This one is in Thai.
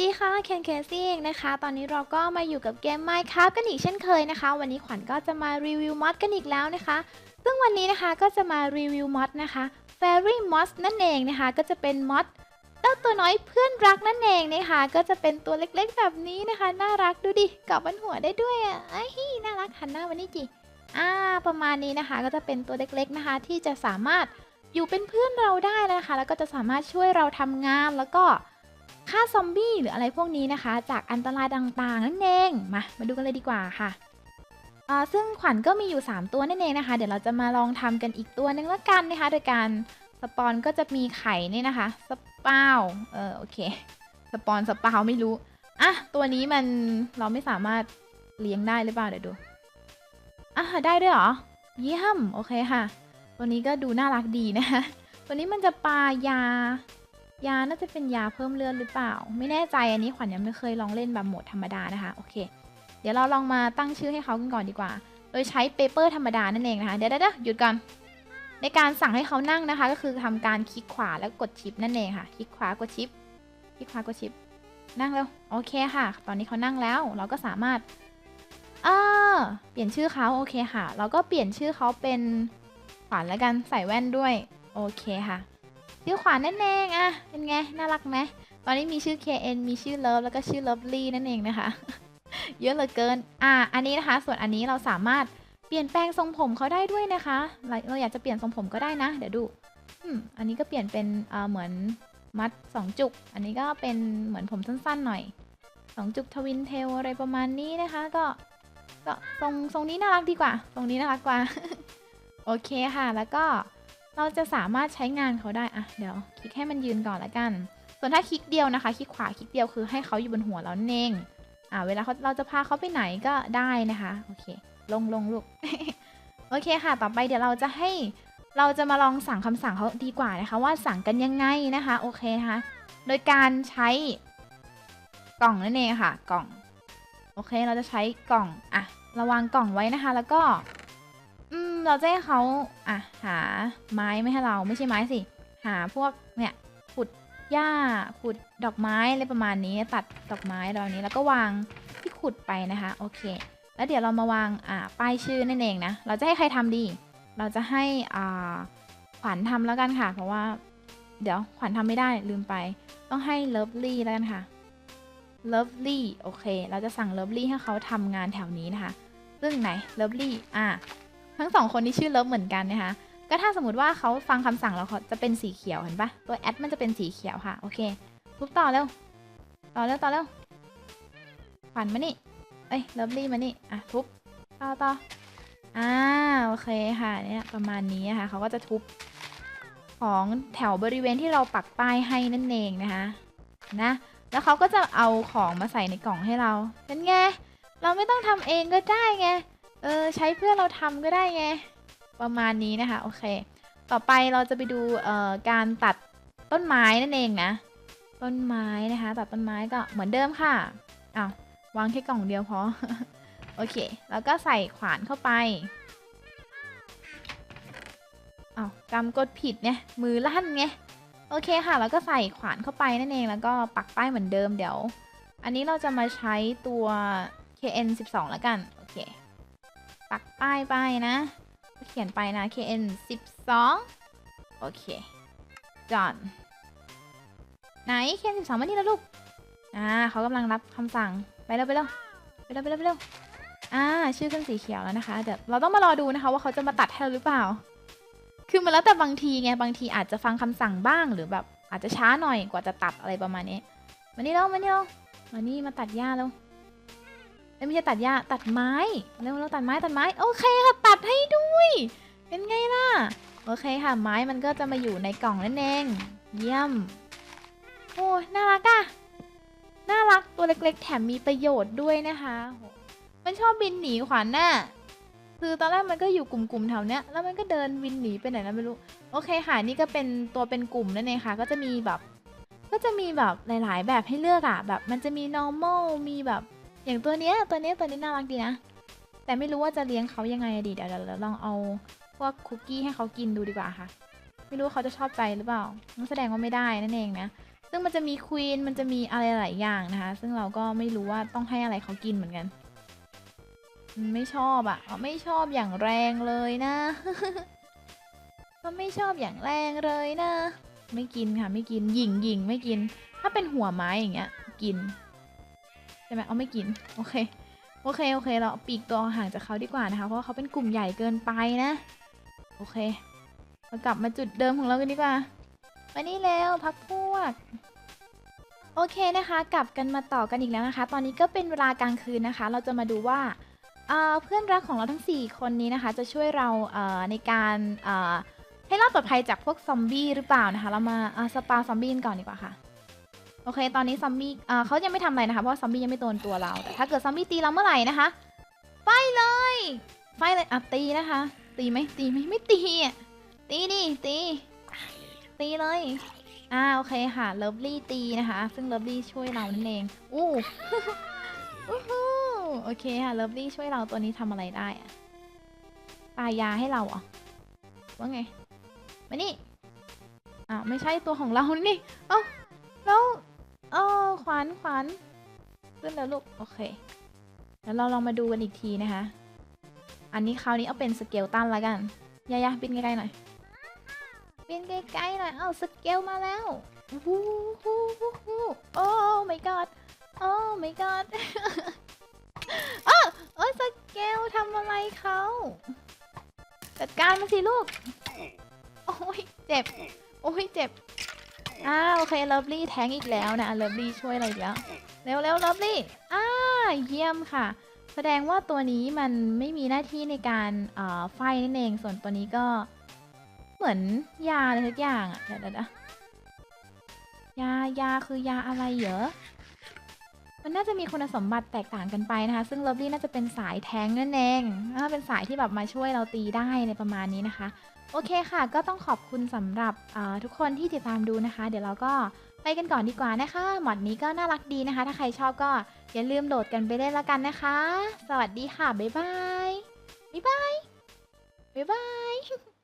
ดีค่ะเคนเคซี่เองนะคะ ตอนนี้เราก็มาอยู่กับเกม Minecraft กันอีกเช่นเคยนะคะ วันนี้ขวัญก็จะมารีวิวมอดกันอีกแล้วนะคะ ซึ่งวันนี้นะคะก็จะมารีวิวมอดนะคะ Fairy Moss นั่นเองนะคะ ก็จะเป็นมอดเจ้าตัวน้อยเพื่อนรักนั่นเองนะคะ ก็จะเป็นตัวเล็กๆแบบนี้นะคะ น่ารักดูดิเกาะบนหัวได้ด้วยอะไอ้ฮี่น่ารักหันหน้าวันนี้จิอ่าประมาณนี้นะคะ ก็จะเป็นตัวเล็กๆนะคะ ที่จะสามารถอยู่เป็นเพื่อนเราได้นะคะ แล้วก็จะสามารถช่วยเราทำงานแล้วก็ ฆ่าซอมบี้หรืออะไรพวกนี้นะคะ จากอันตรายต่างๆ นั่นเองมามาดูกันเลยดีกว่าค่ะอ่าซึ่งขวัญก็มีอยู่ 3 ตัวนั่นเองนะคะ เดี๋ยวเราจะมาลองทำกันอีกตัวนึงละกันนะคะ โดยการสปอนก็จะมีไข่นี่นะคะ สปาวเออโอเค สปอนสปาวไม่รู้ อะ ตัวนี้มันเราไม่สามารถเลี้ยงได้หรือเปล่าเดี๋ยวดูอะได้ด้วยเหรอ เยี่ยม โอเคค่ะ ตัวนี้ก็ดูน่ารักดีนะคะ ตัวนี้มันจะปายา ยาน่าจะเป็นยาเพิ่มเลือดหรือเปล่า ไม่แน่ใจอันนี้ขวัญยังไม่เคยลองเล่นแบบโหมดธรรมดานะคะโอเค เดี๋ยวเราลองมาตั้งชื่อให้เขากันก่อนดีกว่า โดยใช้เปเปอร์ธรรมดานั่นเองนะคะเดี๋ยวเดี๋ยวหยุดก่อนในการสั่งให้เขานั่งนะคะ ก็คือทำการคลิกขวาแล้วกดชิปนั่นเองค่ะ คลิกขวากดชิป คลิกขวากดชิป นั่งแล้วโอเคค่ะ ตอนนี้เขานั่งแล้ว เราก็สามารถเอ่าเปลี่ยนชื่อเขาโอเคค่ะ เราก็เปลี่ยนชื่อเขาเป็นขวัญแล้วกันใส่แว่นด้วย โอเคค่ะ ชื่อขวานนั่นเองอะเป็นไง น่ารักไหมตอนนี้มีชื่อ KN มีชื่อ Love แล้วก็ชื่อ Lovely นั่นเองนะคะ เยอะเหลือเกิน อะอันนี้นะคะ ส่วนอันนี้เราสามารถเปลี่ยนแปลงทรงผมเขาได้ด้วยนะคะ เราอยากจะเปลี่ยนทรงผมก็ได้นะ เดี๋ยวดูอันนี้ก็เปลี่ยนเป็นเหมือนมัดสองจุก อันนี้ก็เป็นเหมือนผมสั้นๆหน่อยสองจุกทวินเทลอะไรประมาณนี้นะคะ ก็ก็ทรงทรงนี้น่ารักดีกว่า ทรงนี้น่ารักกว่า โอเคค่ะ แล้วก็ เราจะสามารถใช้งานเขาได้อะเดี๋ยวคลิกให้มันยืนก่อนละกัน ส่วนถ้าคลิกเดียวนะคะคลิกขวาคลิกเดียวคือให้เขาอยู่บนหัวเรานั่นเองอ่าเวลาเขาเราจะพาเขาไปไหนก็ได้นะคะโอเค ลงลงลูกโอเคค่ะ ต่อไปเดี๋ยวเราจะให้เราจะมาลองสั่งคำสั่งเขาดีกว่านะคะ ว่าสั่งกันยังไงนะคะโอเคนะคะโดยการใช้กล่องนั่นเองค่ะ กล่อง โอเคเราจะใช้กล่องอะระวางกล่องไว้นะคะ แล้วก็ เราจะให้เขาอะหาไม้ไม่ให้เราไม่ใช่ไม้สิ หาพวกเนี่ยขุดหญ้าขุดดอกไม้อะไรประมาณนี้ตัดดอกไม้ตอนนี้แล้วก็วางที่ขุดไปนะคะโอเค แล้วเดี๋ยวเรามาวางอ่าป้ายชื่อนั่นเองนะเราจะให้ใครทำดี เราจะให้อ่าขวัญทำแล้วกันค่ะ เพราะว่า เดี๋ยวขวัญทำไม่ได้ลืมไป ต้องให้ Lovely แล้วกันค่ะ Lovely โอเค เราจะสั่ง Lovely ให้เขาทำงานแถวนี้นะคะ ซึ่งไหน Lovely อะ ทั้งสองคนนี้ชื่อเลิฟเหมือนกันนะคะก็ถ้าสมมติว่าเขาฟังคำสั่งแล้วเขาจะเป็นสีเขียวเห็นปะตัวแอดมันจะเป็นสีเขียวค่ะ โอเคทุบต่อเร็ว ต่อเร็วต่อเร็วขวัญมานี่ เอ้ยเลิฟลี่มานี่ อะทุบ ต่อต่ออ่าโอเคค่ะเนี่ยประมาณนี้นะคะเขาก็จะทุบของแถวบริเวณที่เราปักป้ายให้นั่นเองนะคะนะแล้วเขาก็จะเอาของมาใส่ในกล่องให้เราเป็นไง เราไม่ต้องทำเองก็ได้ไง เออใช้เพื่อเราทำก็ได้ไง ประมาณนี้นะคะ โอเค ต่อไปเราจะไปดูเอ่อการตัดต้นไม้นั่นเองนะ ต้นไม้นะคะ ตัดต้นไม้ก็เหมือนเดิมค่ะอ้าววางแค่กล่องเดียวพอ โอเค แล้วก็ใส่ขวานเข้าไปอ้าวกำกดผิดเนี่ยมือลั่นไงโอเคค่ะ แล้วก็ใส่ขวานเข้าไปนั่นเองแล้วก็ปักป้ายเหมือนเดิมเดี๋ยว อันนี้เราจะมาใช้ตัว KN 12 แล้วกัน โอเค ป้ายไปนะ เขียนไปนะ KN 12 โอเค จอน ไหน KN 12มานี่แล้วลูก อ่าเขากำลังรับคำสั่ง ไปเร็วไปเร็วไปเร็วไปเร็วไปเร็วอ่า ชื่อขึ้นสีเขียวแล้วนะคะ เดี๋ยวเราต้องมารอดูนะคะว่าเขาจะมาตัดให้เราหรือเปล่า คือมันแล้วแต่บางทีไง บางทีอาจจะฟังคำสั่งบ้างหรือแบบอาจจะช้าหน่อยกว่าจะตัดอะไรประมาณนี้ มานี่แล้วมานี่แล้วมานี่มาตัดหญ้าแล้ว ไม่ใช่ตัดหญ้าตัดไม้เร็วเราตัดไม้ตัดไม้โอเคค่ะตัดให้ด้วย เป็นไงล่ะโอเคค่ะไม้มันก็จะมาอยู่ในกล่องนั่นเองเยี่ยมโอ้ยน่ารักอะน่ารักตัวเล็กๆ แถมมีประโยชน์ด้วยนะคะโหมันชอบบินหนีขวัญน่ะคือตอนแรกมันก็อยู่กลุ่มๆแถวเนี้ยแล้วมันก็เดินบินหนีไปไหนแล้วไม่รู้โอเคค่ะนี่ก็เป็นตัวเป็นกลุ่มนั่นเองค่ะ ก็จะมีแบบ ก็จะมีแบบหลาย ๆ แบบให้เลือกอะแบบ มันจะมี normal มีแบบ อย่างตัวเนี้ยตัวเนี้ยตัวนี้น่ารักดีนะ แต่ไม่รู้ว่าจะเลี้ยงเขายังไงอดีเดี๋ยวเราลองเอาพวกคุกกี้ให้เขากินดูดีกว่าค่ะ ไม่รู้เขาจะชอบใจหรือเปล่างั้นแสดงว่าไม่ได้นั่นเองนะ ซึ่งมันจะมีควีนมันจะมีอะไรหลายอย่างนะคะ ซึ่งเราก็ไม่รู้ว่าต้องให้อะไรเขากินเหมือนกัน ไม่ชอบอะ่ะไม่ชอบอย่างแรงเลยนะก็ไม่ชอบอย่างแรงเลยนะ ไม่กินค่ะ ไม่กินหยิงหยิงไม่กิน ถ้าเป็นหัวไม้อย่างเงี้ย กิน ช่ไหมเอาไม่กิน โอเค โอเค โอเค เราปีกตัวห่างจากเขาดีกว่านะคะ เพราะเขาเป็นกลุ่มใหญ่เกินไปนะ โอเค เรากลับมาจุดเดิมของเรากันดีกว่า มานี่แล้วพักพวก โอเคนะคะ กลับกันมาต่อกันอีกแล้วนะคะ ตอนนี้ก็เป็นเวลากลางคืนนะคะ เราจะมาดูว่าเอ่อเพื่อนรักของเราทั้ง 4 คนนี้นะคะ จะช่วยเราเอ่อในการให้รอดปลอดภัยจากพวกซอมบี้หรือเปล่านะคะ เรามาสปาซอมบี้กันก่อนดีกว่าค่ะ โอเค ตอนนี้ซอมบี้เอ่อเขายังไม่ทำอะไรนะคะ เพราะซอมบี้ยังไม่โดนตัวเรา แต่ถ้าเกิดซอมบี้ตีเราเมื่อไหร่นะคะไฟเลย ไฟเลย อะตีนะคะ ตีไหมตีไหมไม่ตีอะตีดิตี ตีเลย อ่าโอเคค่ะ เลิฟลี่ตีนะคะ ซึ่งเลิฟลี่ช่วยเรานั่นเอง อู้อู้หูโอเคค่ะ เลิฟลี่ช่วยเราตัวนี้ทำอะไรได้อะปายาให้เราเหรอว่าไง มานี่ อ่าไม่ใช่ตัวของเรานี่ เอ้าแล้ว เออขวานขวานขึ้นแล้วลูก โอเคเดี๋ยวเราลองมาดูกันอีกทีนะคะ อันนี้คราวนี้เอาเป็นสเกลตันละกันยายาบินใกล้ๆหน่อย บินใกล้ๆหน่อย เอ้าสเกลมาแล้ววู้ฮู้ฮู้ฮู้โอ้ my god โอ้ my god เออเออสเกลทำอะไรเขาจัดการมาสิลูก โอ้ยเจ็บ โอ้ยเจ็บ อ่าโอเคเลิฟลี่แทงอีกแล้วนะเลิฟลี่ช่วยอะไรอีกแล้วเร็วเร็วเลิฟลี่อ่าเยี่ยมค่ะ แสดงว่าตัวนี้มันไม่มีหน้าที่ในการเอ่อไฟนั่นเอง ส่วนตัวนี้ก็เหมือนยาอะไรทุกอย่างอะเดี๋ยวเดี๋ยวเยายาคือยาอะไรเหรอมันน่าจะมีคุณสมบัติแตกต่างกันไปนะคะ ซึ่งเลิฟลี่น่าจะเป็นสายแทงนั่นเองน่าจะเป็นสายที่แบบมาช่วยเราตีได้ในประมาณนี้นะคะ โอเคค่ะ ก็ต้องขอบคุณสำหรับทุกคนที่ติดตามดูนะคะ เดี๋ยวเราก็ไปกันก่อนดีกว่านะคะ หมอดนี้ก็น่ารักดีนะคะ ถ้าใครชอบก็อย่าลืมโหลดกันไปเล่นแล้วกันนะคะ สวัสดีค่ะ บ๊ายบาย บ๊ายบาย บ๊ายบาย